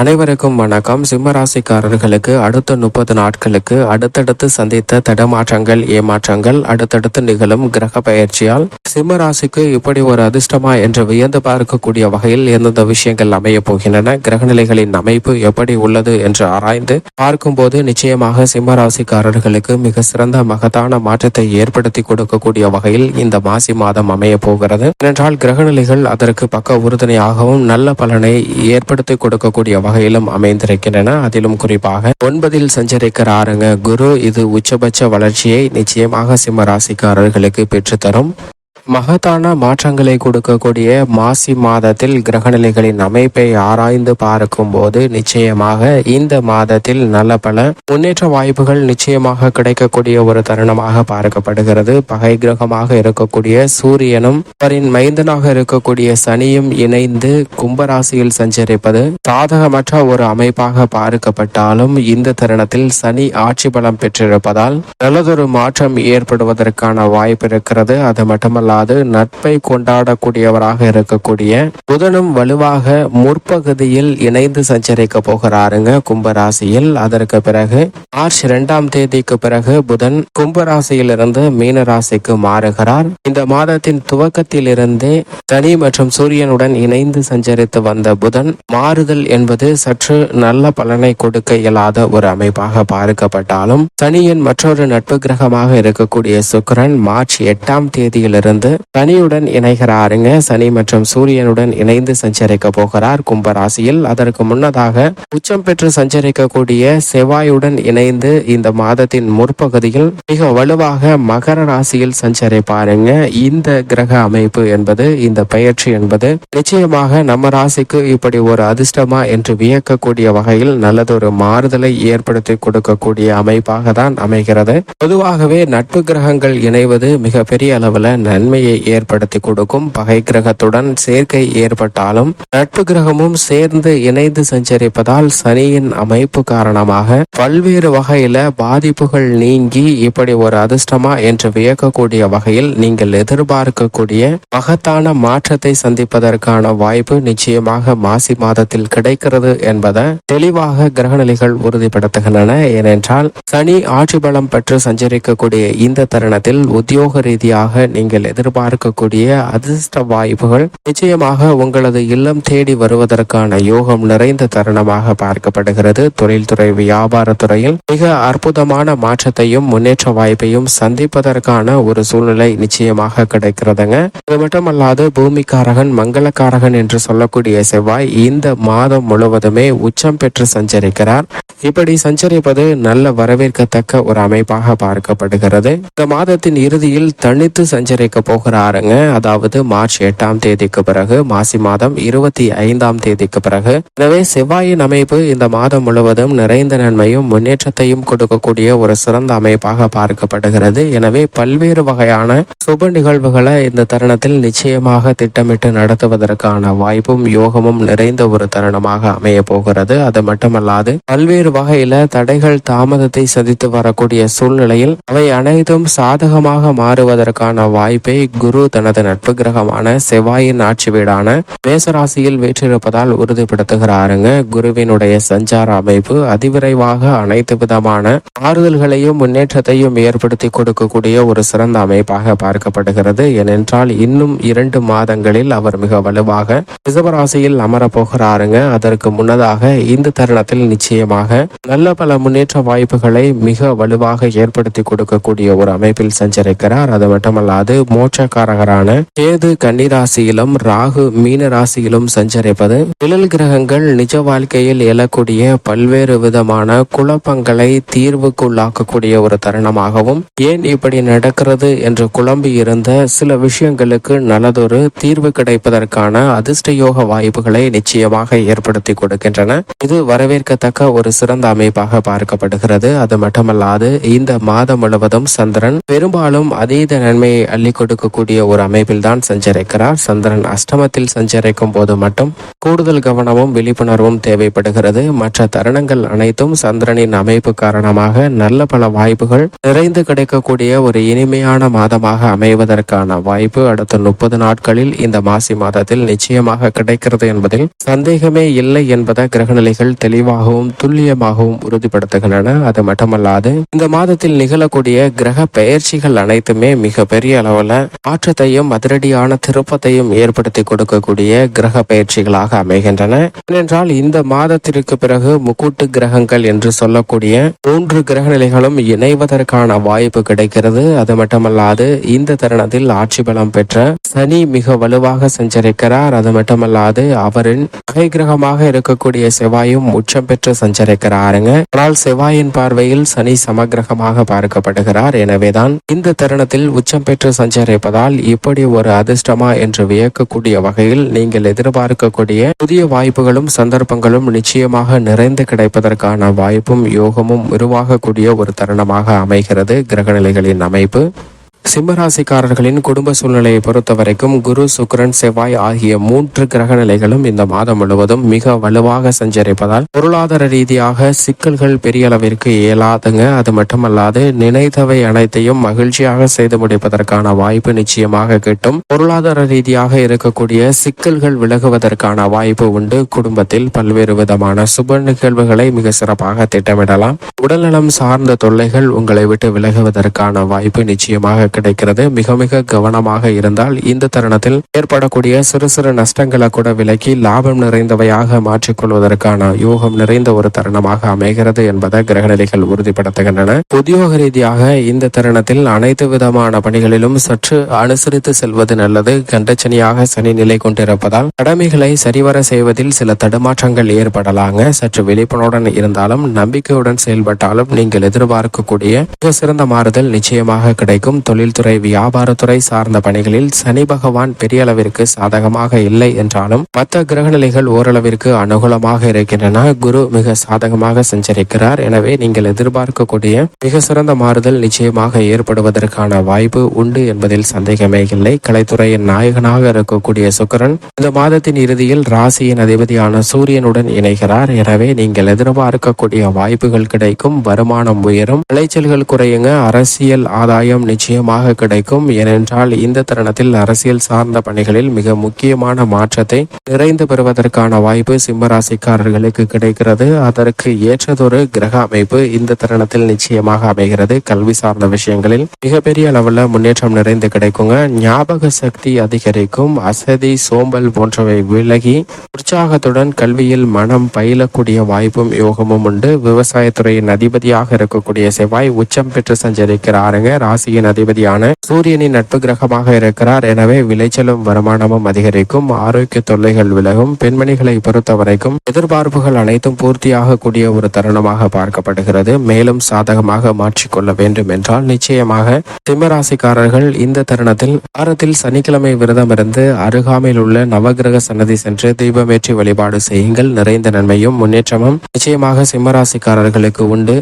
அனைவருக்கும் வணக்கம். சிம்மராசிக்காரர்களுக்கு அடுத்த முப்பது நாட்களுக்கு அடுத்தடுத்து சந்தித்த தடமாற்றங்கள் ஏமாற்றங்கள் அடுத்தடுத்து நிகழும் கிரக பயிற்சியால் சிம்மராசிக்கு இப்படி ஒரு அதிர்ஷ்டமா என்று வியந்து பார்க்கக்கூடிய வகையில் எந்தெந்த விஷயங்கள் அமைய போகின்றன கிரகநிலைகளின் அமைப்பு எப்படி உள்ளது என்று ஆராய்ந்து பார்க்கும்போது நிச்சயமாக சிம்மராசிக்காரர்களுக்கு மிக சிறந்த மகத்தான மாற்றத்தை ஏற்படுத்தி கொடுக்கக்கூடிய வகையில் இந்த மாசி மாதம் அமைய போகிறது. ஏனென்றால் கிரகநிலைகள் அதற்கு பக்க உறுதுணையாகவும் நல்ல பலனை ஏற்படுத்தி கொடுக்கக்கூடிய வகையிலும் அமைந்திருக்கின்றன. அதிலும் குறிப்பாக ஒன்பதில் சஞ்சரிக்கிறாருங்க குரு. இது உச்சபட்ச வளர்ச்சியை நிச்சயமாக சிம்ம ராசிக்காரர்களுக்கு பெற்றுத்தரும். மகத்தான மாற்றங்களை கொடுக்கக்கூடிய மாசி மாதத்தில் கிரகநிலைகளின் அமைப்பை ஆராய்ந்து பார்க்கும் போது நிச்சயமாக இந்த மாதத்தில் நல்ல பல முன்னேற்ற வாய்ப்புகள் நிச்சயமாக கிடைக்கக்கூடிய ஒரு தருணமாக பார்க்கப்படுகிறது. பகை கிரகமாக இருக்கக்கூடிய சூரியனும் அவரின் மைந்தனாக இருக்கக்கூடிய சனியும் இணைந்து கும்பராசியில் சஞ்சரிப்பது சாதகமற்ற ஒரு அமைப்பாக பார்க்கப்பட்டாலும் இந்த தருணத்தில் சனி ஆட்சி பலம் பெற்றிருப்பதால் நல்லதொரு மாற்றம் ஏற்படுவதற்கான வாய்ப்பு இருக்கிறது. அது மட்டுமல்லாது நட்பை கொண்டாடக்கூடியவராக இருக்கக்கூடிய புதனும் வலுவாக முற்பகுதியில் இணைந்து சஞ்சரிக்க போகிறாருங்க. கும்பராசியில் அதற்கு பிறகு மார்ச் இரண்டாம் தேதிக்கு பிறகு புதன் கும்பராசியிலிருந்து மீன ராசிக்கு மாறுகிறார். இந்த மாதத்தின் துவக்கத்தில் இருந்தே சனி மற்றும் சூரியனுடன் இணைந்து சஞ்சரித்து வந்த புதன் மாறுதல் என்பது சற்று நல்ல பலனை கொடுக்க இயலாத ஒரு அமைப்பாக பார்க்கப்பட்டாலும் சனியின் மற்றொரு நட்பு கிரகமாக இருக்கக்கூடிய சுக்கரன் மார்ச் எட்டாம் தேதியிலிருந்து சனியுடன் இணைகிறாருங்க. சனி மற்றும் சூரியனுடன் இணைந்து சஞ்சரிக்க போகிறார் கும்பராசியில். அதற்கு முன்னதாக உச்சம் பெற்று சஞ்சரிக்கக்கூடிய செவ்வாயுடன் இணைந்து இந்த மாதத்தின் முற்பகுதியில் மிக வலுவாக மகர ராசியில் சஞ்சரிப்பாருங்க. இந்த கிரக அமைப்பு என்பது இந்த பயிற்சி என்பது நிச்சயமாக நம்ம ராசிக்கு இப்படி ஒரு அதிர்ஷ்டமா என்று வியக்கக்கூடிய வகையில் நல்லதொரு மாறுதலை ஏற்படுத்தி கொடுக்கக்கூடிய அமைப்பாக தான் அமைகிறது. பொதுவாகவே நட்பு கிரகங்கள் இணைவது மிகப்பெரிய அளவுல நன்மையை ஏற்படுத்தி கொடுக்கும். பகை கிரகத்துடன் சேர்க்கை ஏற்பட்டாலும் நட்பு கிரகமும் சேர்ந்து இணைந்து சஞ்சரிப்பதால் சனியின் அமைப்பு காரணமாக பல்வேறு வகையில பாதிப்புகள் நீங்கி இப்படி ஒரு அதிர்ஷ்டமா என்று வியக்கக்கூடிய வகையில் நீங்கள் எதிர்பார்க்கக்கூடிய மகத்தான மாற்றத்தை சந்திப்பதற்கான வாய்ப்பு நிச்சயமாக மாசி மாதத்தில் கிடைக்கிறது என்பதை தெளிவாக கிரகநிலைகள் உறுதிப்படுத்துகின்றன. ஏனென்றால் சனி ஆட்சி பலம் பெற்று சஞ்சரிக்கக்கூடிய இந்த தருணத்தில் உத்தியோக ரீதியாக நீங்கள் எதிர் எதிர்பார்க்கக்கூடிய அதிர்ஷ்ட வாய்ப்புகள் நிச்சயமாக உங்களது இல்லம் தேடி வருவதற்கான யோகம் நிறைந்த தருணமாக பார்க்கப்படுகிறது. தொழில்துறை வியாபாரத்துறையில் மிக அற்புதமான மாற்றத்தையும் முன்னேற்ற வாய்ப்பையும் சந்திப்பதற்கான ஒரு சூழ்நிலை நிச்சயமாக கிடைக்கிறதுங்க. அது மட்டுமல்லாது பூமிக்காரகன் மங்களக்காரகன் என்று சொல்லக்கூடிய செவ்வாய் இந்த மாதம் முழுவதுமே உச்சம் பெற்று சஞ்சரிக்கிறார். இப்படி சஞ்சரிப்பது நல்ல வரவேற்கத்தக்க ஒரு அமைப்பாக பார்க்கப்படுகிறது. இந்த மாதத்தின் இறுதியில் தனித்து சஞ்சரிக்க போகிறாருங்க. அதாவது மார்ச் எட்டாம் தேதிக்கு பிறகு மாசி மாதம் இருபத்தி ஐந்தாம் தேதிக்கு பிறகு. எனவே செவ்வாயின் அமைப்பு இந்த மாதம் முழுவதும் நிறைந்த நன்மையும் முன்னேற்றத்தையும் கொடுக்கக்கூடிய ஒரு சிறந்த அமைப்பாக பார்க்கப்படுகிறது. எனவே பல்வேறு வகையான சுப நிகழ்வுகளை இந்த தருணத்தில் நிச்சயமாக திட்டமிட்டு நடத்துவதற்கான வாய்ப்பும் யோகமும் நிறைந்த ஒரு தருணமாக அமைய போகிறது. அது மட்டுமல்லாது பல்வேறு வகையில தடைகள் தாமதத்தை சந்தித்து வரக்கூடிய சூழ்நிலையில் அவை அனைத்தும் சாதகமாக மாறுவதற்கான வாய்ப்பை குரு தனது நட்பு கிரகமான செவ்வாயின் ஆட்சி வீடான மேசராசியில் வீற்றிருப்பதால் உறுதிப்படுத்துகிறாருங்க. குருவினுடைய சஞ்சார அமைப்பு அதிவிரைவாக அனைத்து விதமான ஆறுதல்களையும் முன்னேற்றத்தையும் ஏற்படுத்தி கொடுக்கக்கூடிய ஒரு சிறந்த அமைப்பாக பார்க்கப்படுகிறது. ஏனென்றால் இன்னும் இரண்டு மாதங்களில் அவர் மிக வலுவாக ரிசவராசியில் அமரப்போகிறாருங்க. அதற்கு முன்னதாக இந்த தருணத்தில் நிச்சயமாக நல்ல பல முன்னேற்ற வாய்ப்புகளை மிக வலுவாக ஏற்படுத்தி கொடுக்கக்கூடிய ஒரு அமைப்பில் சஞ்சரிக்கிறார். அது மட்டுமல்லாது மோ மோட்சக்காரகரான கேது கன்னிராசியிலும் ராகு மீன ராசியிலும் சஞ்சரிப்பது. நிழல் கிரகங்கள் நிஜ வாழ்க்கையில் எழக்கூடிய பல்வேறு விதமான குழப்பங்களை தீர்வுக்குள்ளாக்கக்கூடிய ஒரு தருணமாகவும் ஏன் இப்படி நடக்கிறது என்று குழம்பி இருந்த சில விஷயங்களுக்கு நல்லதொரு தீர்வு கிடைப்பதற்கான அதிர்ஷ்ட யோக வாய்ப்புகளை நிச்சயமாக ஏற்படுத்தி கொடுக்கின்றன. இது வரவேற்கத்தக்க ஒரு சிறந்த அமைப்பாக பார்க்கப்படுகிறது. அது மட்டுமல்லாது இந்த மாதம் முழுவதும் சந்திரன் பெரும்பாலும் அதீத நன்மையை அள்ளி கொடுக்கக்கூடிய ஒரு அமைப்பில் தான் சஞ்சரிக்கிறார். சந்திரன் அஷ்டமத்தில் சஞ்சரிக்கும் போது மட்டும் கூடுதல் கவனமும் விழிப்புணர்வும் தேவைப்படுகிறது. மற்ற தருணங்கள் அனைத்தும் சந்திரனின் அமைப்பு காரணமாக நல்ல பல வாய்ப்புகள் நிறைந்து கிடைக்கக்கூடிய ஒரு இனிமையான மாதமாக அமைவதற்கான வாய்ப்பு அடுத்த முப்பது நாட்களில் இந்த மாசி மாதத்தில் நிச்சயமாக கிடைக்கிறது என்பதில் சந்தேகமே இல்லை என்பதை கிரகநிலைகள் தெளிவாகவும் துல்லியமாகவும் உறுதிப்படுத்துகின்றன. அது மட்டுமல்லாது இந்த மாதத்தில் நிகழக்கூடிய கிரக பெயர்ச்சிகள் அனைத்துமே மிக பெரிய அளவுல மாற்றத்தையும் அதிரடியான திருப்பத்தையும் ஏற்படுத்தி கொடுக்கக்கூடிய கிரக பயிற்சிகளாக அமைகின்றன. ஏனென்றால் இந்த மாதத்திற்கு பிறகு முக்கூட்டு கிரகங்கள் என்று சொல்லக்கூடிய மூன்று கிரக நிலைகளும் இணைவதற்கான வாய்ப்பு கிடைக்கிறது. அது மட்டுமல்லாது இந்த தருணத்தில் ஆட்சி பலம் பெற்ற சனி மிக வலுவாக சஞ்சரிக்கிறார். அது மட்டுமல்லாது அவரின் கை கிரகமாக இருக்கக்கூடிய செவ்வாயும் உச்சம் பெற்று சஞ்சரிக்கிறாருங்க. ஆனால் செவ்வாயின் பார்வையில் சனி சமகிரகமாக பார்க்கப்படுகிறார். எனவேதான் இந்த தருணத்தில் உச்சம் பெற்று சஞ்சரிப்பதால் இப்படி ஒரு அதிர்ஷ்டமா என்று வியக்கக்கூடிய வகையில் நீங்கள் எதிர்பார்க்கக்கூடிய புதிய வாய்ப்புகளும் சந்தர்ப்பங்களும் நிச்சயமாக நிறைந்து கிடைப்பதற்கான வாய்ப்பும் யோகமும் உருவாகக்கூடிய ஒரு தருணமாக அமைகிறது கிரகநிலைகளின் அமைப்பு. சிம்மராசிக்காரர்களின் குடும்ப சூழ்நிலையை பொறுத்த வரைக்கும் குரு சுக்ரன் செவ்வாய் ஆகிய மூன்று கிரக நிலைகளும் இந்த மாதம் முழுவதும் மிக வலுவாக சஞ்சரிப்பதால் பொருளாதார ரீதியாக சிக்கல்கள் பெரிய அளவிற்கு இயலாதுங்க. அது மட்டுமல்லாது நினைத்தவை அனைத்தையும் மகிழ்ச்சியாக செய்து முடிப்பதற்கான வாய்ப்பு நிச்சயமாக கிட்டும். பொருளாதார ரீதியாக இருக்கக்கூடிய சிக்கல்கள் விலகுவதற்கான வாய்ப்பு உண்டு. குடும்பத்தில் பல்வேறு விதமான சுப நிகழ்வுகளை மிக சிறப்பாக திட்டமிடலாம். உடல்நலம் சார்ந்த தொல்லைகள் உங்களை விட்டு விலகுவதற்கான வாய்ப்பு நிச்சயமாக கிடைக்கிறது. மிக மிக கவனமாக இருந்தால் இந்த தருணத்தில் ஏற்படக்கூடிய சிறு சிறு நஷ்டங்களை கூட விலக்கி லாபம் நிறைந்தவையாக மாற்றிக்கொள்வதற்கான யோகம் நிறைந்த ஒரு தருணமாக அமைகிறது என்பதை கிரகநிலைகள் உறுதிப்படுத்துகின்றன. உத்தியோக ரீதியாக இந்த தருணத்தில் அனைத்து விதமான பணிகளிலும் சற்று அனுசரித்து செல்வது நல்லது. கண்டச்சனியாக சனி நிலை கொண்டிருப்பதால் கடமைகளை சரிவர செய்வதில் சில தடுமாற்றங்கள் ஏற்படலாங்க. சற்று விழிப்புணர்வுடன் இருந்தாலும் நம்பிக்கையுடன் செயல்பட்டாலும் நீங்கள் எதிர்பார்க்கக்கூடிய மிக சிறந்த மாறுதல் நிச்சயமாக கிடைக்கும். தொழில் தொழில்துறை வியாபாரத்துறை சார்ந்த பணிகளில் சனி பகவான் பெரிய அளவிற்கு சாதகமாக இல்லை என்றாலும் மற்ற கிரகநிலைகள் ஓரளவிற்கு அனுகூலமாக இருக்கின்றன. குரு மிக சாதகமாக சஞ்சரிக்கிறார். எனவே நீங்கள் எதிர்பார்க்கக்கூடிய மிக சிறந்த மாறுதல் நிச்சயமாக ஏற்படுவதற்கான வாய்ப்பு உண்டு என்பதில் சந்தேகமே இல்லை. கலைத்துறையின் நாயகனாக இருக்கக்கூடிய சுக்கிரன் இந்த மாதத்தின் இறுதியில் ராசியின் அதிபதியான சூரியனுடன் இணைகிறார். எனவே நீங்கள் எதிர்பார்க்கக்கூடிய வாய்ப்புகள் கிடைக்கும். வருமானம் உயரும். விளைச்சல்கள் குறையுங்க. அரசியல் ஆதாயம் நிச்சயமாக கிடைக்கும். ஏனென்றால் இந்த தருணத்தில் அரசியல் சார்ந்த பணிகளில் மிக முக்கியமான மாற்றத்தை நிறைந்து பெறுவதற்கான வாய்ப்பு சிம்மராசிக்காரர்களுக்கு கிடைக்கிறது. அதற்கு ஏற்றதொரு கிரக அமைப்பு இந்த தருணத்தில் நிச்சயமாக அமைகிறது. கல்வி சார்ந்த விஷயங்களில் மிகப்பெரிய அளவில் முன்னேற்றம் நிறைந்து கிடைக்குங்க. ஞாபக சக்தி அதிகரிக்கும். அசதி சோம்பல் போன்றவை விலகி உற்சாகத்துடன் கல்வியில் மனம் பயிலக்கூடிய வாய்ப்பும் யோகமும் உண்டு. விவசாயத்துறையின் அதிபதியாக இருக்கக்கூடிய செவ்வாய் உச்சம் பெற்று சஞ்சரிக்கிறாருங்க. ராசியின் அதிபதி அதிபதியான சூரியனின் நட்பு கிரகமாக இருக்கிறார். எனவே விளைச்சலும் வருமானமும் அதிகரிக்கும். ஆரோக்கிய தொல்லைகள் விலகும். பெண்மணிகளை பொறுத்த வரைக்கும் எதிர்பார்ப்புகள் அனைத்தும் பூர்த்தியாக கூடிய ஒரு தருணமாக பார்க்கப்படுகிறது. மேலும் சாதகமாக மாற்றிக்கொள்ள வேண்டும் என்றால் நிச்சயமாக சிம்மராசிக்காரர்கள் இந்த தருணத்தில் வாரத்தில் சனிக்கிழமை விரதம் இருந்து அருகாமையில் உள்ள நவகிரக சன்னதி சென்று தீபமேற்றி வழிபாடு செய்யுங்கள். நிறைந்த நன்மையும் முன்னேற்றமும் நிச்சயமாக சிம்மராசிக்காரர்களுக்கு உண்டு.